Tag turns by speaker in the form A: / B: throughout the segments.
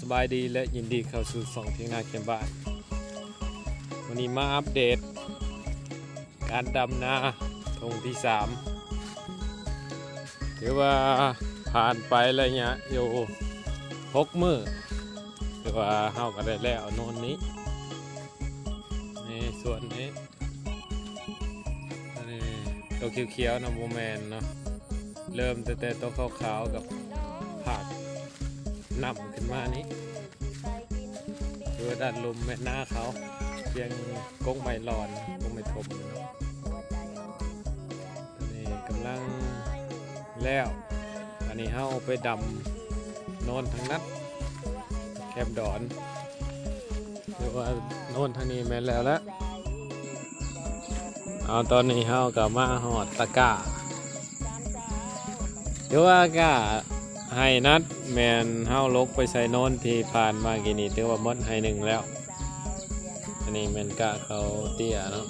A: สบายดีและยินดีเข้าสู่สองเพียงนาเขียนบ้านวันนี้มาอัปเดต การดำนาทงที่สามถือว่าผ่านไประยะอยู่หกมือถือว่าเฮาก็ได้แล้วโน่นนี้ในส่วนนี้นนี้ตัวเขียวๆนะโมแมนเนาะเริ่มแต่แต่ตัวขาวๆกับ นำขึ้นมานี้คือด้านลมแม่หน้าเขาเพียงกงไม้หลอนกงไม้ทมเนาะอันนี้กำลังแล้ว อันนี้เฮาไปดำโนนทางนัดแคมดอนหรือว่าโนนทางนี้แม่แล้วละเอาตอนนี้เฮากับมาหอดตะก้าเดี๋ยวว่ากา ให้นัดแมนเฮาลกไปใส่โนนที่ผ่านมากี่นี่ถือว่าหมดให้หนึ่งแล้ว อันนี้แมนกะเขาเตี้ยเนาะ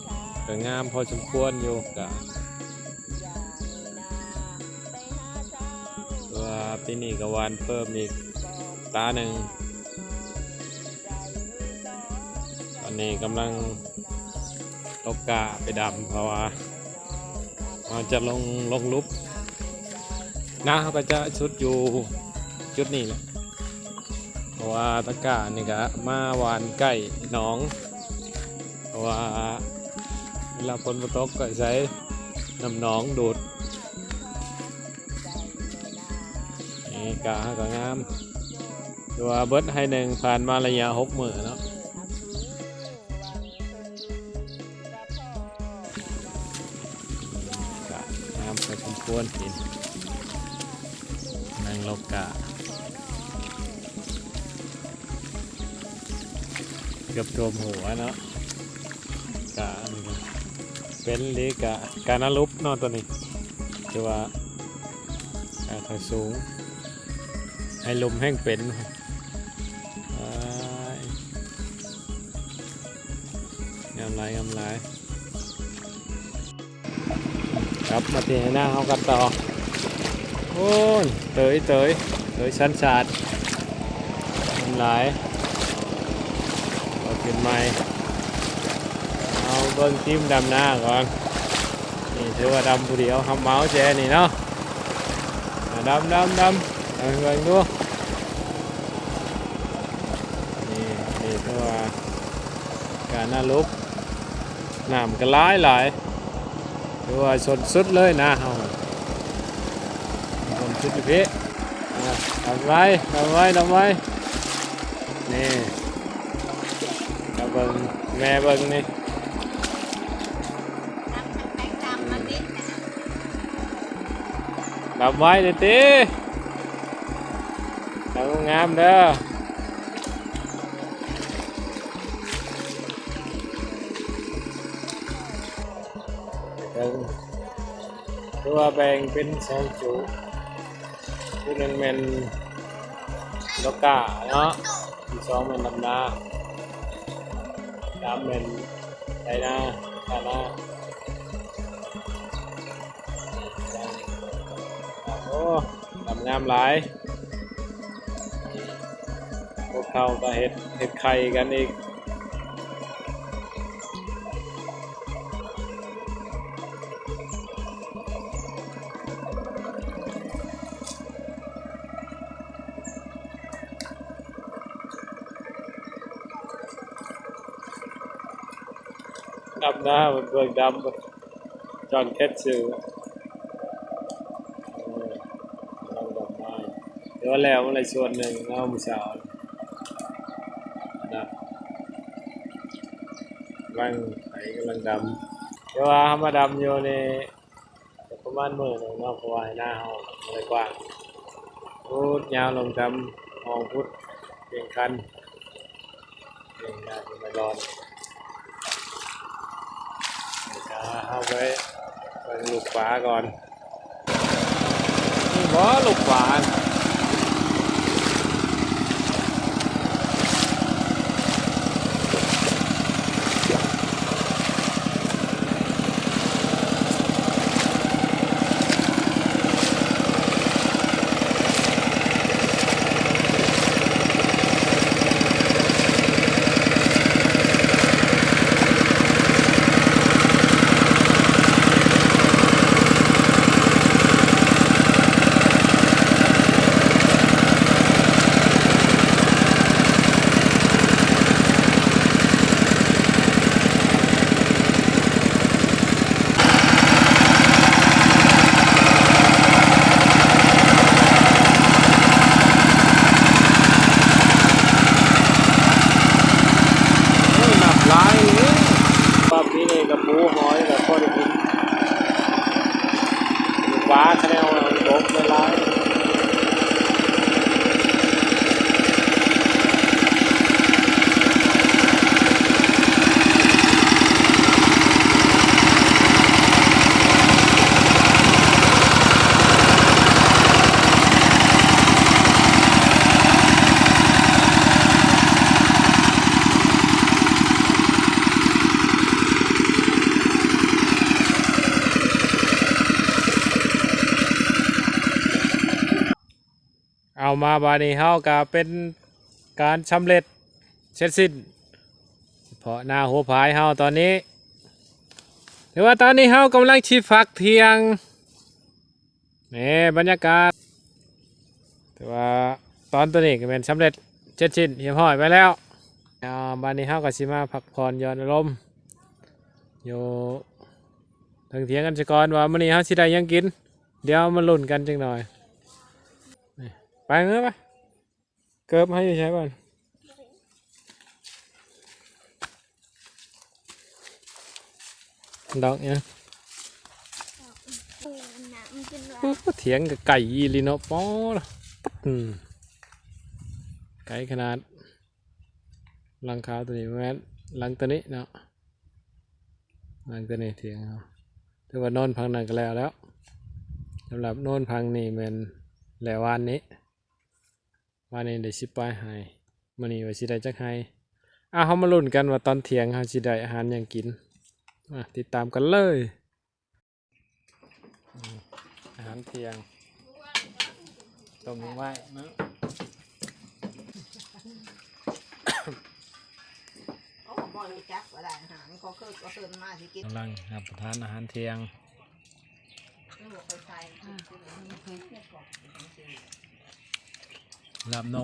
A: ก็งามพอสมควรอยู่กะว่าปีนี้ก็วานเพิ่มอีกตาหนึ่งตอนนี้กำลังตกกะไปดำเพราะว่าเราจะลงลงลุบ น้าเขาก็จะชุดอยู่จุดนี้แหละเพราะว่าตะกร้านี่ก็มาหวานใกล้อง เพราะว่าเวลาฝนมาตกก็ใช้น้ำหนองดูดนี่กาก็งามตัวเบิร์ดให้หนึ่งผ่านมาระยะหกหมื่นเนาะงามพอสมควรหินนางโลกาเกือบรวมหัวเนาะกะอันนี้ก็เป็นล็กกะการนารุปนอนตัวนี้คือว่าการทาสูง ให้ลมแห้งเป็นงามหลายงามหลายครับมาที่หน้าเขากันต่อ โอ้ยเตยเตยเตยชันชาดงามหลายเอาขึ้นไม้เอาเบิ้งทีมดำหน้าก่อน นี่ถือว่าดำผู้เดียวทำเมาส์แจนี่เนาะดำดำดำเอาเบิ้งดูนี่นี่ถือว่าการน่าลุกน้ำก็หลายหลายถือว่าสดสุดเลยนะเฮา สดสุดอยู่พี่อ่าทำไว้ทำไว้ทำไว้นี่เอาเบิ้งแม่เบิ้งนี่ดำไว้เด้อตีดำงามเด้อเบิ่งตัวแบ่งเป็นสองจุด จุดหนึ่งเป็นโลกาเนาะที่สองเป็นลำนาสามเป็นไทนาไทนาโอ้ทำงามหลาย พวกเขาก็เห็ดเห็ดไข่กันอีก ดำน้ามันเบืองดำจอนแคทซิลเราดอกไม้เดี๋ยวแล้วอะไรส่วนหนึ่งเอามือเช้านะกำลังไถกำลังดำเดี๋ยวว่าเขามาดำอยู่ในประมาณหมื่นหนึ่งเนาะเพราะว่าหน้าเขาอะไรกว้างพูดยาวลงดำมองพุดเพียงคันเพียงยาวไม่ร้อน เอาไปไปลูกฟ้าก่อนนี่บ่ลูกฟ้า หมูหอยแต่ก็ได้ยินว้าคะแนนของผมเวลา หวามาบานี้เฮาก็เป็นการสำเร็จเสร็จสิ้นเพราะหน้าหัวผายเฮาตอนนี้หรือว่าตอนนี้เฮากำลังชิฟักเทียงนี่บรรยากาศแต่ว่าตอนตัวนี้ก็เป็นสำเร็จเสร็จสิ้นเรียบร้อยไปแล้วอ่าบานี้เฮาก็สิมาพักผ่อนย่อนอารมณ์อยู่ถึงเทียงกันสก่อนว่ามื้อนี้เฮาสิได้ยังกิน เดี๋ยวมาลุ้นกันจังหน่อย ไปเงื้อไปเกิบให้ใช้บ้านดอกเนี่ย
B: ปูน้ำกินว่า
A: โอ้เถียงกับไก่อีลีนาะป๊อดอืมไก่ขนาดรังขาวตัวนี้แม่นรังตัวนี้เนาะรังตัวนี้เถียงเอาถือว่านอนพังนั่นก็แล้วแล้วสำหรับนอนพังนี่แมันแล้ววานนี้ วานนี้ได้สิบปลายให้มันนี้ว่าสิได้จักให้อะเขามาลุ้นกันว่าตอนเที่ยงเขาสิได้อาหารหยังกินอะติดตามกันเลยอืมอาหารเที่ยงต้มไว้เนาะ
C: เขาก็บ่รู้จักว่าได้อาหารเขาเคยก็เคยมาสิกิน
A: กำลังรับประทานอาหารเที่ยง
C: làm น